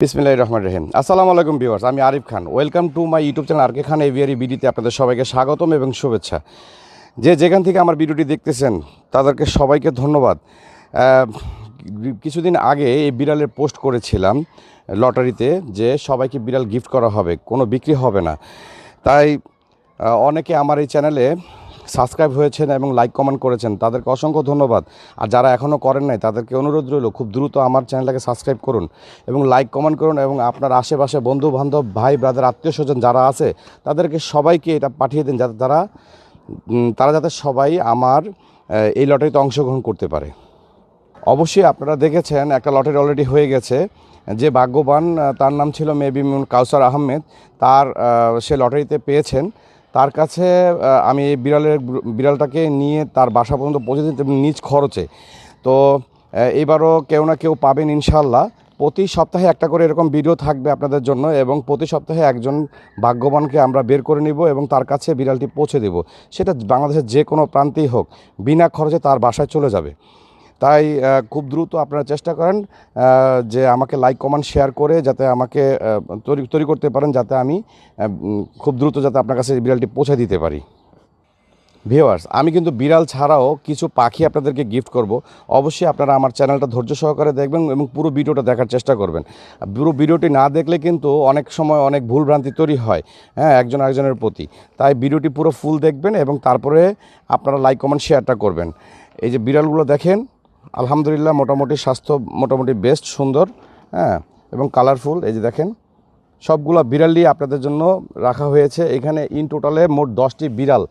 বিসমিল্লাহ রহমান রহিম। আসসালামু আলাইকুম ভিউয়ার্স, আমি Arif Khan. Welcome to my YouTube channel RK Khan aviary বিডিতে আপনাদের সবাইকে স্বাগতম এবং শুভেচ্ছা। যে যেখান থেকে আমার ভিডিওটি দেখতেছেন, তাদেরকে সবাইকে ধন্যবাদ। কিছুদিন আগে এই বিড়ালের পোস্ট করেছিলাম লটারিতে যে সবাইকে বিড়াল গিফট করা হবে, কোনো বিক্রি হবে না। তাই অনেকে আমার এই চ্যানেলে সাবস্ক্রাইব হয়েছেন এবং লাইক কমেন্ট করেছেন, তাদেরকে অসংখ্য ধন্যবাদ। আর যারা এখনও করেন নাই, তাদেরকে অনুরোধ রইল, খুব দ্রুত আমার চ্যানেলটাকে সাবস্ক্রাইব করুন এবং লাইক কমেন্ট করুন এবং আপনার আশেপাশে বন্ধু বান্ধব ভাই, ব্রাদার, আত্মীয় স্বজন যারা আছে, তাদেরকে সবাইকে এটা পাঠিয়ে দিন যাতে তারা তারা যাতে সবাই আমার এই লটারিতে অংশগ্রহণ করতে পারে। অবশ্যই আপনারা দেখেছেন, একটা লটারি অলরেডি হয়ে গেছে, যে ভাগ্যবান তার নাম ছিল মেবি কাউসার আহমেদ, তার সে লটারিতে পেয়েছেন। তার কাছে আমি বিড়ালের বিড়ালটাকে নিয়ে তার বাসা পর্যন্ত পৌঁছে দিতে নিজ খরচে। তো এবারও কেউ না কেউ পাবেন ইনশাল্লাহ প্রতি সপ্তাহে একটা করে এরকম ভিডিও থাকবে আপনাদের জন্য এবং প্রতি সপ্তাহে একজন ভাগ্যবানকে আমরা বের করে নিব এবং তার কাছে বিড়ালটি পৌঁছে দেব। সেটা বাংলাদেশের যে কোনো প্রান্তেই হোক, বিনা খরচে তার বাসায় চলে যাবে। তাই খুব দ্রুত আপনারা চেষ্টা করেন যে আমাকে লাইক, কমেন্ট, শেয়ার করে যাতে আমাকে তৈরি তৈরি করতে পারেন, যাতে আমি খুব দ্রুত যাতে আপনার কাছে বিড়ালটি পৌঁছে দিতে পারি। ভিওয়ার্স আমি কিন্তু বিড়াল ছাড়াও কিছু পাখি আপনাদেরকে গিফট করব। অবশ্যই আপনারা আমার চ্যানেলটা ধৈর্য সহকারে দেখবেন এবং পুরো ভিডিওটা দেখার চেষ্টা করবেন। পুরো ভিডিওটি না দেখলে কিন্তু অনেক সময় অনেক ভুলভ্রান্তি তৈরি হয় হ্যাঁ একজন আরেকজনের প্রতি। তাই ভিডিওটি পুরো ফুল দেখবেন এবং তারপরে আপনারা লাইক, কমেন্ট, শেয়ারটা করবেন। এই যে বিড়ালগুলো দেখেন আলহামদুলিল্লাহ মোটামুটি স্বাস্থ্য মোটামুটি বেস্ট সুন্দর হ্যাঁ এবং কালারফুল এই যে দেখেন সবগুলো বিড়ালই আপনাদের জন্য রাখা হয়েছে। এখানে ইন টোটালে মোট দশটি বিড়াল।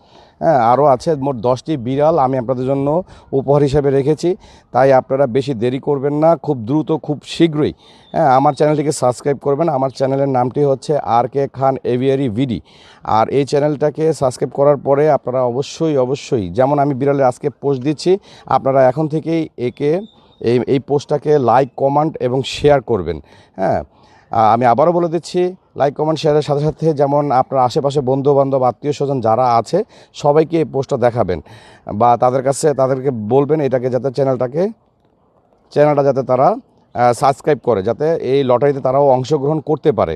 হ্যাঁ আরও আছে মোট দশটি বিড়াল আমি আপনাদের জন্য উপহার হিসেবে রেখেছি। তাই আপনারা বেশি দেরি করবেন না, খুব দ্রুত, খুব শীঘ্রই। হ্যাঁ আমার চ্যানেলটিকে সাবস্ক্রাইব করবেন। আমার চ্যানেলের নামটি হচ্ছে আর কে খান এভিয়ারি ভিডি আর এই চ্যানেলটাকে সাবস্ক্রাইব করার পরে আপনারা অবশ্যই অবশ্যই, যেমন আমি বিড়ালের আজকে পোস্ট দিচ্ছি, আপনারা এখন থেকেই একে, এই এই পোস্টটাকে লাইক কমেন্ট এবং শেয়ার করবেন। হ্যাঁ আমি আবারও বলে দিচ্ছি লাইক কমেন্ট শেয়ারের সাথে সাথে যেমন আপনার আশেপাশে বন্ধু বান্ধব আত্মীয় স্বজন যারা আছে, সবাইকে এই পোস্টটা দেখাবেন বা তাদের কাছে তাদেরকে বলবেন এটাকে যাতে চ্যানেলটাকে চ্যানেলটা যাতে তারা সাবস্ক্রাইব করে, যাতে এই লটারিতে তারাও অংশগ্রহণ করতে পারে।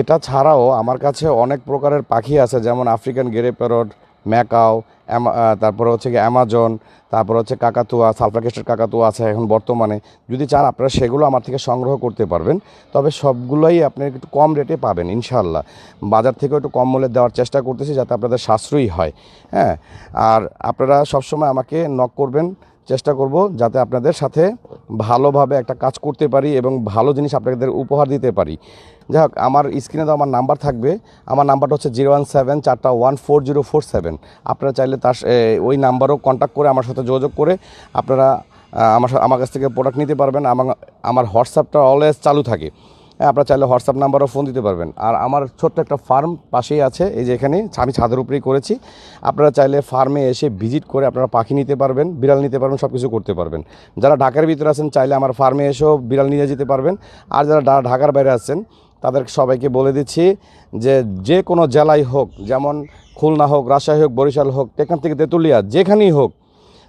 এটা ছাড়াও আমার কাছে অনেক প্রকারের পাখি আছে, যেমন আফ্রিকান গেরে প্যারট ম্যাকাও তারপরে হচ্ছে গিয়ে অ্যামাজন, তারপর হচ্ছে কাকাতুয়া সালফাকেস্টের কাকাতুয়া আছে এখন বর্তমানে। যদি চান আপনারা সেগুলো আমার থেকে সংগ্রহ করতে পারবেন, তবে সবগুলোই আপনি একটু কম রেটে পাবেন ইনশাল্লাহ বাজার থেকে একটু কম মূল্যে দেওয়ার চেষ্টা করতেছি যাতে আপনাদের সাশ্রয়ী হয় হ্যাঁ? আর আপনারা সবসময় আমাকে নক করবেন চেষ্টা করব যাতে আপনাদের সাথে ভালোভাবে একটা কাজ করতে পারি এবং ভালো জিনিস আপনাদের উপহার দিতে পারি। যাই হোক, আমার স্ক্রিনে তো আমার নাম্বার থাকবে। আমার নাম্বারটা হচ্ছে জিরো ওয়ান সেভেন চারটা one four zero four seven আপনারা চাইলে তার ওই নাম্বারও কন্ট্যাক্ট করে আমার সাথে যোগাযোগ করে আপনারা আমার আমার কাছ থেকে প্রোডাক্ট নিতে পারবেন আমার আমার হোয়াটসঅ্যাপটা অলওয়েজ চালু থাকে। হ্যাঁ আপনারা চাইলে হোয়াটসঅ্যাপ নাম্বারও ফোন দিতে পারবেন। আর আমার ছোট্ট একটা ফার্ম পাশেই আছে, এই যে এখানে আমি ছাদের উপরেই করেছি। আপনারা চাইলে ফার্মে এসে ভিজিট করে আপনারা পাখি নিতে পারবেন, বিড়াল নিতে পারবেন সব কিছু করতে পারবেন। যারা ঢাকার ভিতরে আছেন, চাইলে আমার ফার্মে এসেও বিড়াল নিয়ে যেতে পারবেন। আর যারা ঢাকার বাইরে আছেন, তাদের সবাইকে বলে দিচ্ছি যে যে কোনো জেলায় হোক, যেমন খুলনা হোক, রাজশাহী হোক, বরিশাল হোক, এখান থেকে তেঁতুলিয়া, যেখানেই হোক,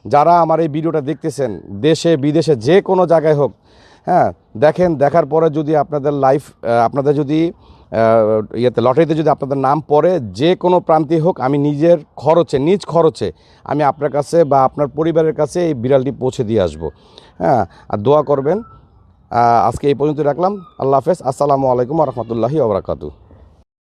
যারা আমার এই ভিডিওটা দেখতেছেন, দেশে, বিদেশে যে কোনো জায়গায় হোক হ্যাঁ দেখেন, দেখার পরে যদি আপনাদের লাইফ আপনাদের যদি ইয়েতে লটারিতে যদি আপনাদের নাম পড়ে, যে কোনো প্রান্তে হোক, আমি নিজের খরচে, নিজ খরচে, আমি আপনার কাছে বা আপনার পরিবারের কাছে এই বিড়ালটি পৌঁছে দিয়ে আসব। হ্যাঁ আর দোয়া করবেন। আজকে এই পর্যন্ত রাখলাম। আল্লাহ হাফেজ। আসসালামু আলাইকুম রহমতুল্লাহি ওবরাকাতু